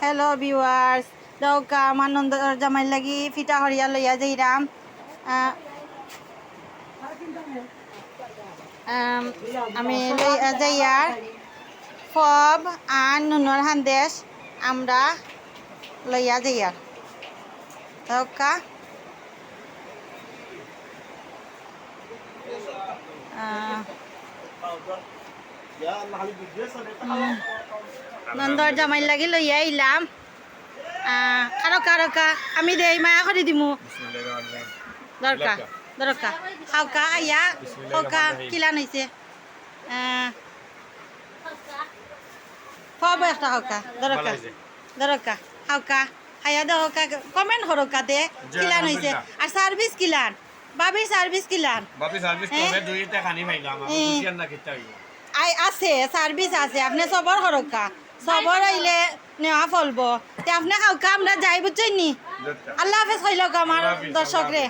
Hello viewers দৌকা আমার নন্দ জামাই লাগি ফিটা হরিয়া লইয়া যাইরাম আমি লইয়া যাইয়ার ফব আর নুনর হান্দেশ আমরা লইয়া যাইয়ার দৌকা আহ, নন্দর জামাই লাগি লইয়া আইলাম আহ, কারকা কারকা আমি দেই মায়া করে দিমু। দরকার দরকার হাউকা আইয়া হাউকা কিলা নইছে ফব একটা হাউকা দরকার দরকার হাউকা হাইয়া দে হাউকা কমেন্ট হরকা দে কিলান হইছে আর সার্ভিস কিলান বাবির সার্ভিস কিলান বাপি সার্ভিস হ্যাঁ? দুইটা খানি পাইলাম আমি হ্যাঁ। না খেতে হইব আই আছে সার্ভিস আছে আপনি সবর হরকা সবর আইলে নেওয়া ফলব। তে আপনি হাউকা আমরা যাই বুঝছেন নি আল্লাহ হাফেজ হইল আমার দর্শক রে।